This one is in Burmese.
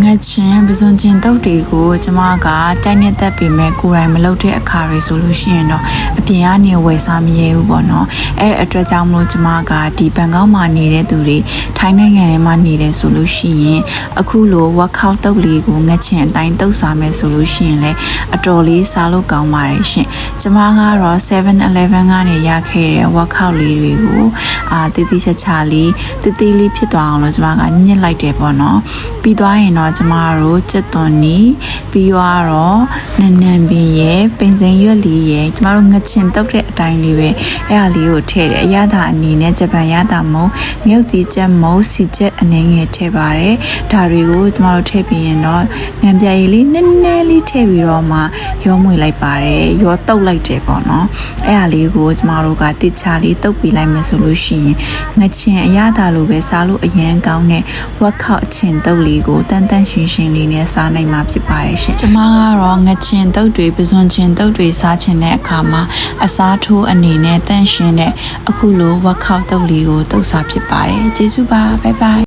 ငတ်ချင်းပစွန်ချင်းတုတ်တွေကိုကျမကတိုက်နေတတ်ပေမဲ့ကိုယ်တိုင်မလုပ်တဲ့အခါတွေဆိုလို့ရှိရင်တော့အပြင်ကနေဝယ်စားမရဲဘူးပေါ့နော်အဲအတွက်ကြောင့်မလို့ကျမကဒီဘန်ကောက်မှာနေတဲ့သူတွေထိုင်းနိုင်ငံထဲမှာနေတယ်ဆိုလို့ရှိရင်အခုလို workout တုတ်လေးကိုငတ်ချင်းအတိုင်းတုတ်စားမယ်ဆိုလို့ရှိရင်လည်းအတော်လေးစားလို့ကောင်းပါတယ်ရှင်ကျမကတော့7-11ကနေရခဲ့တဲ့ workout လေးတွေကို အာတည်တည်ချာချာလေးတည်တည်လေးဖြစ်သွားအောင်လို့ကျမကညှစ်လိုက်တယ်ပေါ့နော်ပြီးသွားရင်တော့ကျမတို့စက်သွန်နီပြီးတော့နန်းနန်းပင်ရဲ့ပင်စိန်ရွက်လေးရဲ့ကျမတို့ငချင်တုတ်တဲ့အတိုင်းလေးပဲအဲ့ဟာလေးကိုထည့်တယ်အရသာအနေနဲ့ဂျပန်ရသာမုံမြုပ်တီချက်မုံစီချက်အနေငယ်ထည့်ပါတယ်ဒါတွေကိုကျမတို့ထည့်ပြီးရင်တော့ငံပြရည်လေးနည်းနည်းလေးထည့်ပြီးတော့မှရောမွေလိုက်ပါတယ်ရောတုတ်လိုက်တယ်ပေါ့နော်အဲ့ဟာလေးကိုကျမတို့ကတစ်ချာလေးတုတ်ပြီးလိုက်မယ်ဆိုလို့ရှိရင်ငချင်အရသာလိုပဲစားလို့အရန်ကောင်းတဲ့ဝက်ခောက်အချင်တုတ်လေးကိုတန်တန်ရှင်းရှင်းလေးနဲ့စားနိုင်မှာဖြစ်ပါတယ်ရှင်ကျမကတော့ငချင်တုတ်တွေပစွန်ချင်တုတ်တွေစားချင်တဲ့အခါမှာအစားထိုးအနေနဲ့တန့်ရှင်းတဲ့အခုလိုဝက်ခောက်တုတ်လေးကိုတုတ်စားဖြစ်ပါတယ်ကျေးဇူးပါဘိုင်ဘိုင်